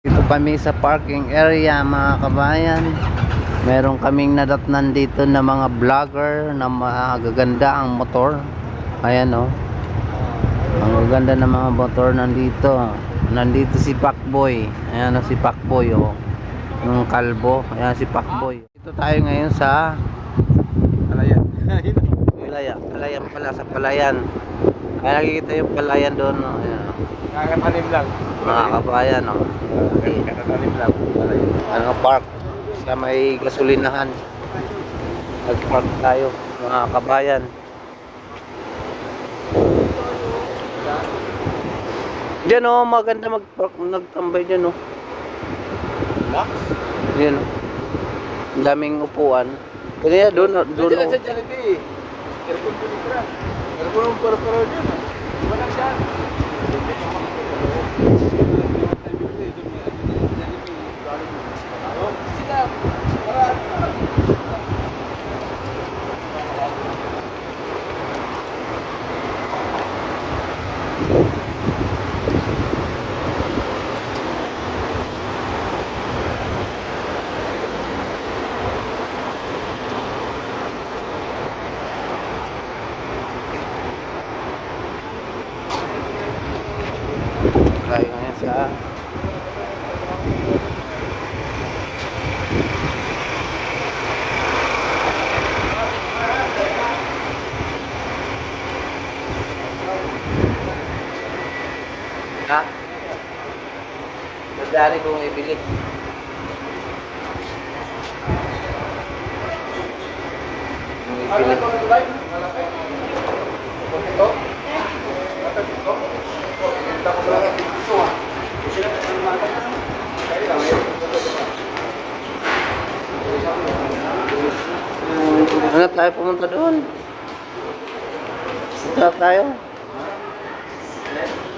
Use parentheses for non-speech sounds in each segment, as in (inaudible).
Dito kami sa parking area mga kabayan. Meron kaming nadatnan dito na mga vlogger na magaganda ang motor. Ayan oh. Ang gaganda ng mga motor nandito. Nandito si Pacboy. Ayan oh, si Pacboy oh. Yung kalbo. Ayan si Pacboy. Dito tayo ngayon sa Palayan. (laughs) Palaya. Palayan pala sa Palayan. Kaya nakikita yung Palayan doon. Oh. Ayan. Kakatanim lang. Mga kabayan oh. Kakatanim lang. Palayan. ano park sa may gasolinahan nag-park tayo mga kabayan Diyan oh, maganda mag-park, nagtambay diyan oh. Relax. Diyan oh. Ang daming upuan. Kaya doon, doon Doon oh. sa Jollibee. Aircon po dito. Aircon ang para-para dyan. Sa Ha? Madali kong ibili. Kung ibili. Ano tayo pumunta doon? Saan tayo?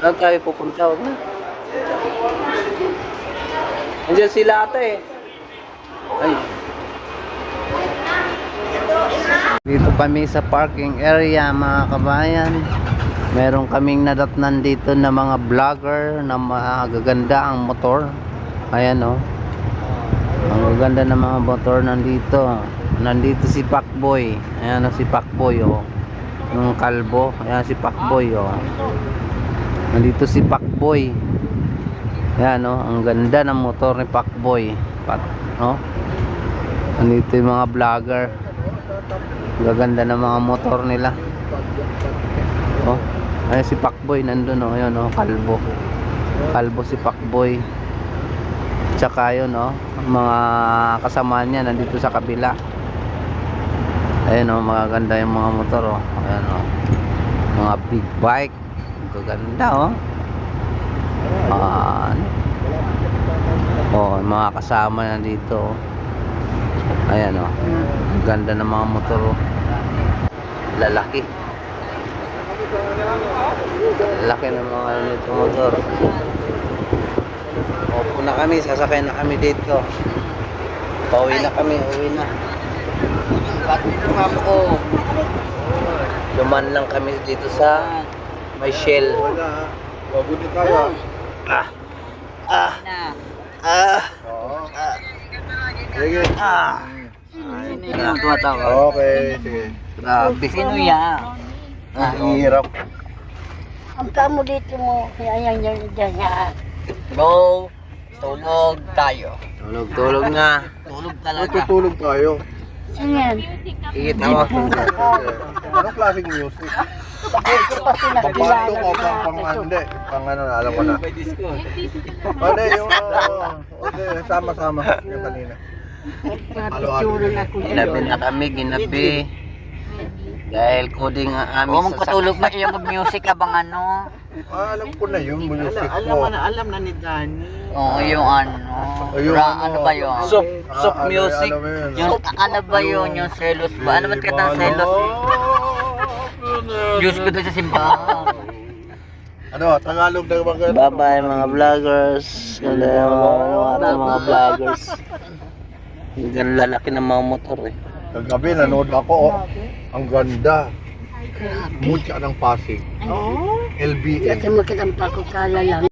Saan tayo pupunta? Huwag na. Andiyan sila ata eh. Ay. Dito kami sa parking area mga kabayan. Meron kaming nadatnan dito na mga vlogger na magaganda ang motor. Ayan oh. Ang gaganda ng mga motor nandito. Nandito si Pacboy. Ayan oh, si Pacboy oh. Yung kalbo. Ayan si Pacboy oh. Nandito si Pacboy. Ayan oh, ang ganda ng motor ni Pacboy. Pat, oh. Nandito yung mga vlogger. Gaganda ng mga motor nila. Oh. Ayan si Pacboy nandun oh. Ayan oh, kalbo. Kalbo si Pacboy. Tsaka yun oh, mga kasama niya nandito sa kabila. Ayan oh, magaganda yung mga motor oh. Ayan oh. Mga big bike. Gaganda oh. Ano? Oh, mga kasama nandito. oh. Ayan oh. Ang ganda ng mga motor oh. Lalaki. Lalaki ng mga ano nito motor. Opo na kami, sasakay na kami dito. Pauwi na kami, uwi na. Bakit naman ako? Duman lang kami dito sa may shell. Wala. Mabuti tayo. Ah! Ah! Ah! Sige. Ah! Ah, tumatawa. Okay, sige. Grabe. Sino yan? Ah, hirap. Ang kamo dito mo, yan, yan, yan, yan. Go, tulog tayo. Tulog-tulog na. Tulog Matutulog tayo. Sino yan? Ikita mo. Anong klaseng music? Ito pa sinakilala Papato ko pang pang ano, hindi. Pang ano na, alam ko na. Ano yung, okay, sama-sama yung kanina. Ginabi na kami, ginabi. Dahil coding ang aming Huwag mong patulog na iyo mag-music abang ano. Ah, alam ko na yung music Alam ko. na, alam na ni Danny. Oo, yung ano. Ayun, Ra, ano ba yun? Soft, Ah, soft ano, music. alam mo yun. Yung ano ba yun? Yung selos ba? Ano ba tikatang selos? Diyos ko doon sa simbahan. Ano, Tagalog na mga Bye-bye mga vloggers. Ganda yung mga, ano, ating mga vloggers. Ang lalaki ng mga motor eh. Kagabi nanood ako, oh. Ang ganda. Mucha ng Pasig. Oo. LBN. Kasi magkatang pa ko kala lang.